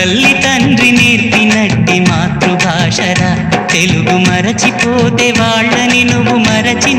తల్లి తండ్రి నేర్పినట్టి మాతృభాషరా. తెలుగు మరచిపోతే వాళ్ళని నువ్వు మరచి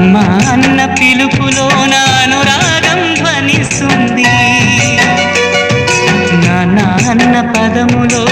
అమ్మ అన్న పిలుపులో నానురాగం ధ్వనిస్తుంది. నాన్న అన్న పదములో